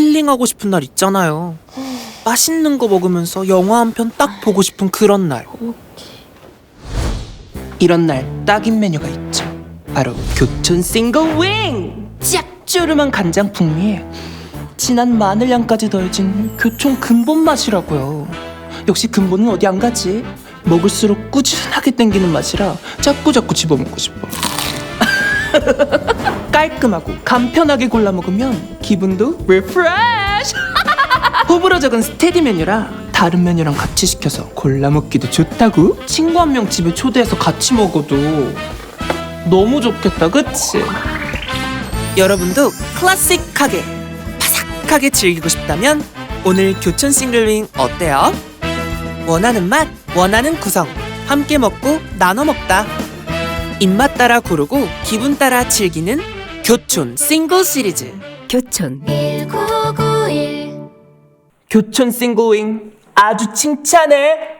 힐링하고 싶은 날 있잖아요. 맛있는 거 먹으면서 영화 한 편 딱 보고 싶은 그런 날. 이런 날 딱인 메뉴가 있죠. 바로 교촌 싱글 윙! 짭조름한 간장 풍미에 진한 마늘 향까지 더해진 교촌 근본 맛이라고요. 역시 근본은 어디 안 가지? 먹을수록 꾸준하게 땡기는 맛이라 자꾸 자꾸 집어먹고 싶어. 깔끔하고 간편하게 골라 먹으면 기분도 리프레쉬. 호불호 적은 스테디 메뉴라 다른 메뉴랑 같이 시켜서 골라 먹기도 좋다고. 친구 한 명 집에 초대해서 같이 먹어도 너무 좋겠다, 그치? 여러분도 클래식하게 바삭하게 즐기고 싶다면 오늘 교촌 싱글윙 어때요? 원하는 맛, 원하는 구성 함께 먹고 나눠 먹다 입맛 따라 고르고 기분 따라 즐기는 교촌 싱글 시리즈. 교촌. 1991 교촌 싱글윙 아주 칭찬해